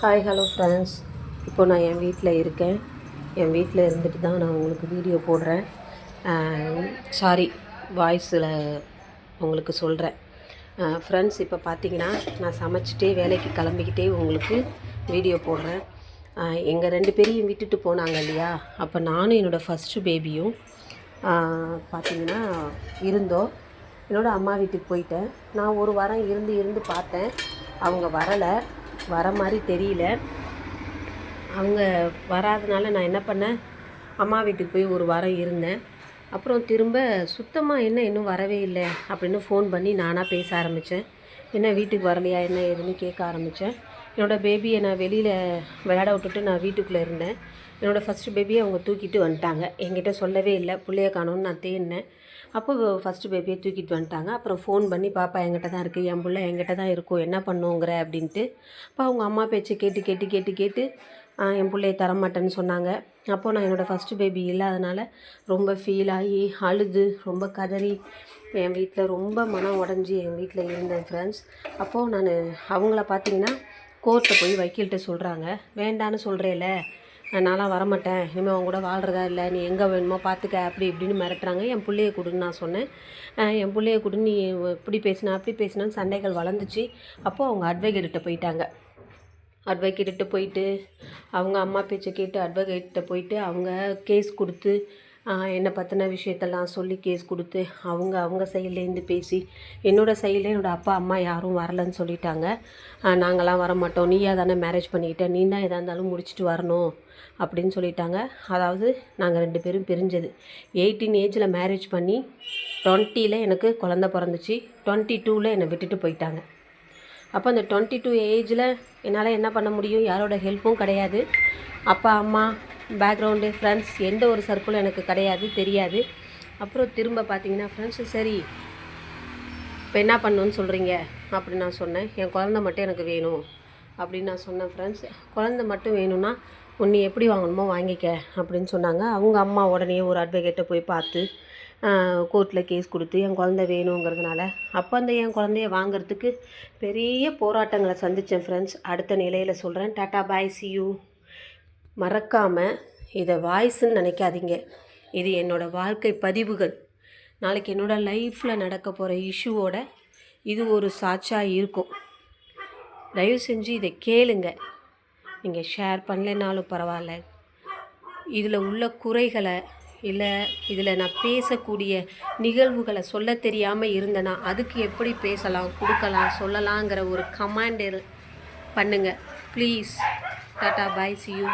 Hi hello friends இப்போ நான் என் வீட்டில் இருக்கேன். என் வீட்டில் இருந்துட்டு தான் நான் உங்களுக்கு வீடியோ போடுறேன். சாரி வாய்ஸில் உங்களுக்கு சொல்கிறேன் ஃப்ரெண்ட்ஸ் uh, இப்போ பார்த்தீங்கன்னா நான் சமைச்சிட்டே வேலைக்கு கிளம்பிக்கிட்டே உங்களுக்கு வீடியோ போடுறேன். Uh, எங்கள் ரெண்டு பேரையும் விட்டுட்டு போனாங்க இல்லையா? அப்போ நானும் என்னோடய ஃபஸ்ட்டு பேபியும் uh, பார்த்தீங்கன்னா இருந்தோம். என்னோடய அம்மா வீட்டுக்கு போயிட்டேன். நான் ஒரு வாரம் இருந்து இருந்து பார்த்தேன். அவங்க வரலை. வர மாதிரி தெரியல. அவங்க வராதனால நான் என்ன பண்ணேன்? அம்மா வீட்டுக்கு போய் ஒரு வாரம் இருந்தேன். அப்புறம் திரும்ப சுத்தமாக என்ன இன்னும் வரவே இல்லை அப்படின்னு ஃபோன் பண்ணி நானாக பேச ஆரம்பித்தேன் என்ன வீட்டுக்கு வரலையா என்ன ஏதுன்னு கேட்க ஆரம்பித்தேன் என்னோடய பேபியை நான் வெளியில் விளையாட விட்டுட்டு நான் வீட்டுக்குள்ளே இருந்தேன். என்னோடய ஃபஸ்ட்டு பேபியை அவங்க தூக்கிட்டு வந்துட்டாங்க. என்கிட்ட சொல்லவே இல்லை. பிள்ளைய காணோன்னு நான் தேடினேன். அப்போ ஃபஸ்ட்டு பேபியை தூக்கிட்டு வந்துட்டாங்க. அப்புறம் ஃபோன் பண்ணி பாப்பா என்கிட்ட தான் இருக்குது என் பிள்ளை என்கிட்ட தான் இருக்கும் என்ன பண்ணுங்கிற? அப்படின்ட்டு. அப்போ அவங்க அம்மா பேச்சு கேட்டு கேட்டு கேட்டு கேட்டு என் பிள்ளைய தரமாட்டேன்னு சொன்னாங்க. அப்போது நான் என்னோடய ஃபஸ்ட்டு பேபி இல்லாதனால ரொம்ப ஃபீல் ஆகி அழுது ரொம்ப கதறி என் வீட்டில் ரொம்ப மனம் உடஞ்சி என் வீட்டில் இருந்தேன் ஃப்ரெண்ட்ஸ் அப்போது நான் அவங்கள பார்த்தீங்கன்னா கோர்ட்டில் போய் வக்கீல்கிட்ட சொல்கிறாங்க வேண்டான்னு சொல்கிறேல நான்லாம் வரமாட்டேன். இனிமேல் அவங்க கூட வாழ்கிறதா இல்லை. நீ எங்கே வேணுமோ பார்த்துக்க அப்படி இப்படின்னு மிரட்டுறாங்க. என் பிள்ளைய கொடுன்னு நான் சொன்னேன். என் பிள்ளைய கொடு நீ இப்படி பேசினா அப்படி பேசினான்னு சண்டைகள் வளர்ந்துச்சு. அப்போது அவங்க அட்வொகேட்டிட்ட போயிட்டாங்க. அட்வொகேட்டிட்ட போயிட்டு அவங்க அம்மா பேச்சை கேட்டு அட்வொகேட்டிட்ட போயிட்டு அவங்க கேஸ் கொடுத்து என்னை பற்றின விஷயத்தெல்லாம் சொல்லி கேஸ் கொடுத்து அவங்க அவங்க சைட்லேருந்து பேசி என்னோடய சைடில் என்னோடய அப்பா அம்மா யாரும் வரலன்னு சொல்லிட்டாங்க. நாங்களாம் வர மாட்டோம் நீயா தானே மேரேஜ் பண்ணிக்கிட்ட? நீ தான் எதாக இருந்தாலும் முடிச்சுட்டு வரணும் அப்படின்னு சொல்லிட்டாங்க. அதாவது நாங்கள் ரெண்டு பேரும் பிரிஞ்சது. எயிட்டீன் ஏஜில் மேரேஜ் பண்ணி டுவெண்ட்டியில் எனக்கு குழந்த பிறந்துச்சு. டுவெண்ட்டி டூவில் என்னை விட்டுட்டு போயிட்டாங்க. அப்போ அந்த டுவெண்ட்டி டூ ஏஜில் என்னால் என்ன பண்ண முடியும்? யாரோட ஹெல்ப்பும் கிடையாது. அப்பா அம்மா பேக்ரவுண்டு ஃப்ரெண்ட்ஸ் எந்த ஒரு சர்க்கிளும் எனக்கு கிடையாது தெரியாது. அப்புறம் திரும்ப பார்த்தீங்கன்னா ஃப்ரெண்ட்ஸு சரி இப்போ என்ன பண்ணணும்னு சொல்கிறீங்க அப்படின்னு நான் சொன்னேன். என் குழந்த மட்டும் எனக்கு வேணும் அப்படின்னு நான் சொன்னேன் ஃப்ரெண்ட்ஸ் குழந்த மட்டும் வேணும்னா உன்னை எப்படி வாங்கணுமோ வாங்கிக்க அப்படின்னு சொன்னாங்க. அவங்க அம்மா உடனே ஒரு அட்வொகேட்டை போய் பார்த்து கோர்ட்டில் கேஸ் கொடுத்து என் குழந்த வேணுங்கிறதுனால. அப்போ அந்த என் குழந்தைய வாங்குறதுக்கு பெரிய போராட்டங்களை சந்தித்தேன் ஃப்ரெண்ட்ஸ் அடுத்த நிலையில் சொல்கிறேன் டாட்டா பாய் சி யூ மறக்காமல் இதை வாய்ஸ்ன்னு நினைக்காதீங்க. இது என்னோடய வாழ்க்கை பதிவுகள். நாளைக்கு என்னோடய லைஃப்பில் நடக்க போகிற இஷ்யூவோட இது ஒரு சாட்சாக இருக்கும். தயவு செஞ்சு இதை கேளுங்க. நீங்கள் ஷேர் பண்ணலைனாலும் பரவாயில்ல. இதில் உள்ள குறைகளை இல்லை இதில் நான் பேசக்கூடிய நிகழ்வுகளை சொல்ல தெரியாமல் இருந்தேன்னா அதுக்கு எப்படி பேசலாம் கொடுக்கலாம் சொல்லலாங்கிற ஒரு கமாண்டர் பண்ணுங்கள் please. Tata bye see you.